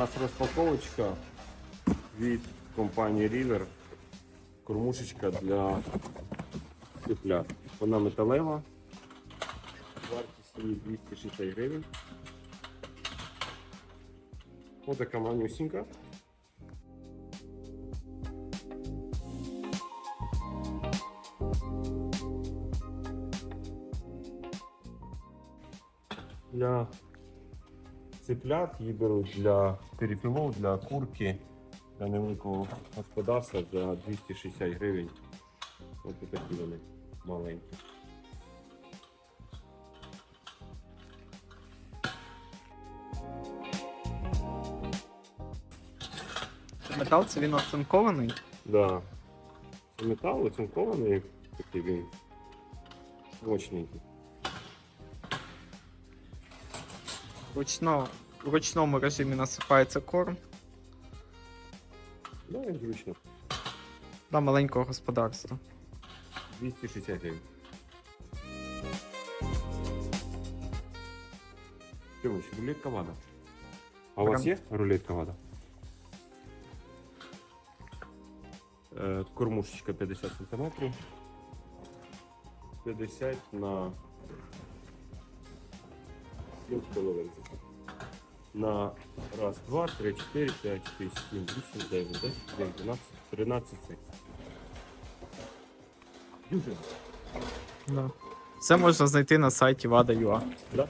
нас розпаковочка від компанії River. Кормушечка для цыплят. Вона металева. Вартість її 260 гривень. Ось така манюсінька. Для цыплят її беруть для перепілов, для курки, для невеликого господарства за 260 гривень. Ось такі вони маленькі. Метал це він оцинкований. Да. Це метал оцинкований, такий він мощненький. Ручно, в ручному режимі насипається корм Ну, і зручно. для маленького господарства. 260 гривень. Тимоч, рулетка вада. А у вас Прям. є рулетка вада? Е, Кормушечка 50 сантиметрів. 50 на 7,5. На раз, два, три, чотири, п'ять, шість, сім, вісім, дев'ять, десять, один, дванадцять, тринадцять секцій. Дюжина. Да. Все можна знайти на сайті WADA.ua. Да?